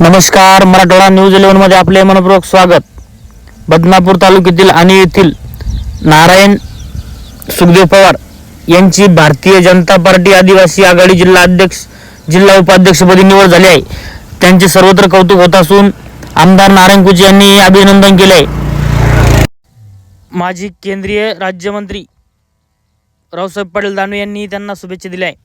नमस्कार मराठवाडा न्यूज इलेव्हनमध्ये आपले मनपूर्वक स्वागत. बदनापूर तालुक्यातील आणि येथील नारायण सुखदेव पवार यांची भारतीय जनता पार्टी आदिवासी आघाडी जिल्हा अध्यक्ष जिल्हा उपाध्यक्षपदी निवड झाली आहे. त्यांचे सर्वत्र कौतुक होत असून आमदार नारायण कुचे यांनी अभिनंदन केले आहे माजी केंद्रीय राज्यमंत्री रावसाहेब पाटील दानवे यांनी त्यांना शुभेच्छा दिल्या आहे